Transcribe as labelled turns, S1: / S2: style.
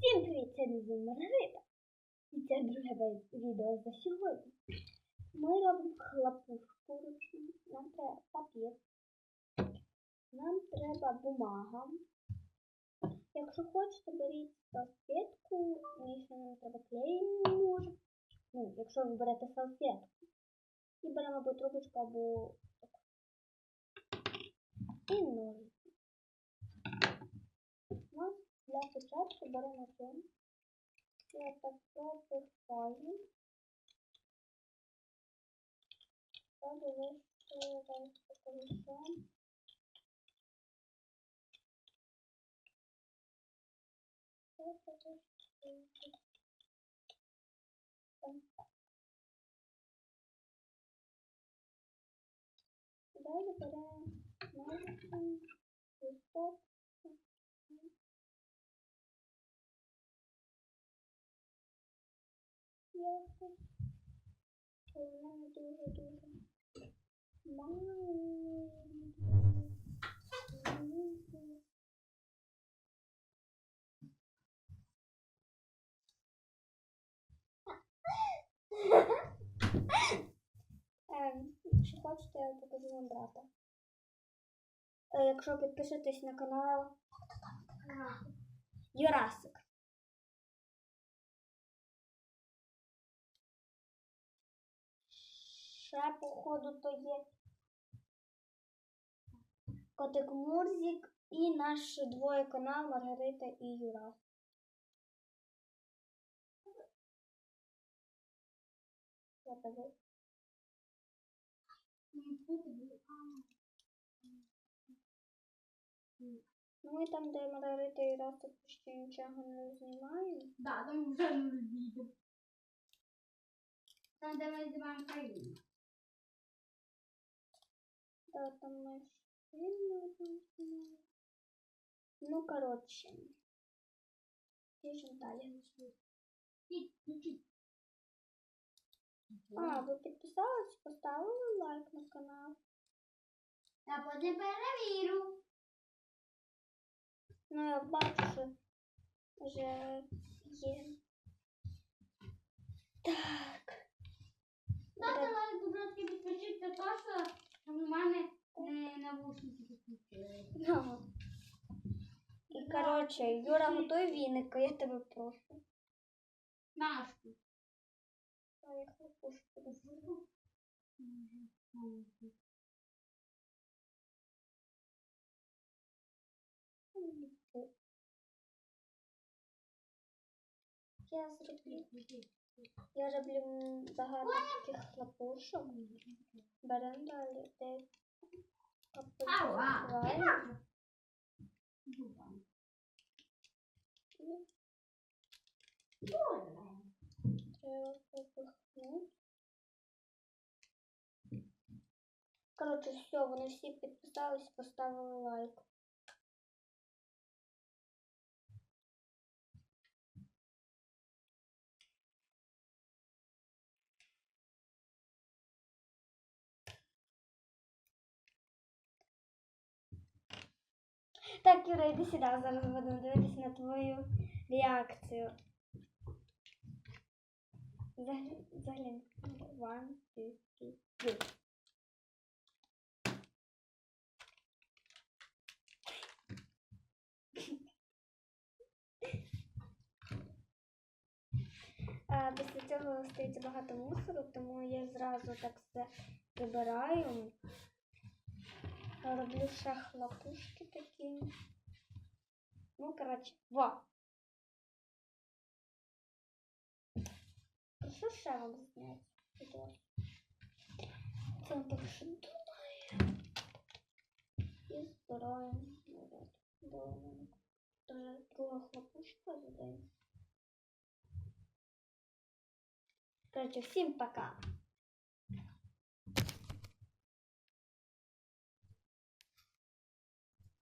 S1: Всім привіт, це Ліза Маргарита. І це друге відео за сьогодні. Ми робимо хлопушку ручну. Нам треба папір. Нам треба бумага. Якщо хочете, беріть салфетку, якщо нам треба клей може. Ну, якщо ви берете салфетку. І беремо або трубочку, або. І ножиці. Ми для початку беремо цю. Я так пропихаю. Так, вище зараз покажу. Далі беремо ножиці, листок. Вона не дуже-дуже маленька. Ем, Якщо хочете, я покажу вам брата. Е, Якщо підпишетесь на канал Юрасик. Ще, походу, то є Котик Мурзик і наш двоє канал Маргарита і. Що тебе? Ну, ми там, де Маргарита і Юрас, так ще нічого не знімаємо.
S2: Да, там вже не відео. Там, де ми знімаємо країну.
S1: Да, там ми сильно знімаємо. Ну, коротше. Біжимо далі.
S2: І, включи.
S1: А, ви підписались, поставили лайк на канал.
S2: Я потім перевірю.
S1: Ну, я бачу, що вже є. Так.
S2: Дайте лайк, будь ласка, підпишіться то, що
S1: Ну. І, коротше, Юра, готуй віника, я тебе прошу.
S2: Нашу.
S1: А я хлопушку. Я зроблю. Я роблю багато таких хлопушок. Беремо далі Открываем. Коротше, все, вони всі підписались, поставили лайк. Так, Юра, йди сюди, зараз будемо дивитися на твою реакцію. Заглянь. One, two, three, Після цього стається багато мусору, тому я зразу так все прибираю. Роблю хлопушки такі. Ну, коротше, во. Прошу ще вам зняти. Це так що думає. І збираємо. Добре. Тоже друга хлопушка задаємо. Короче, всім пока.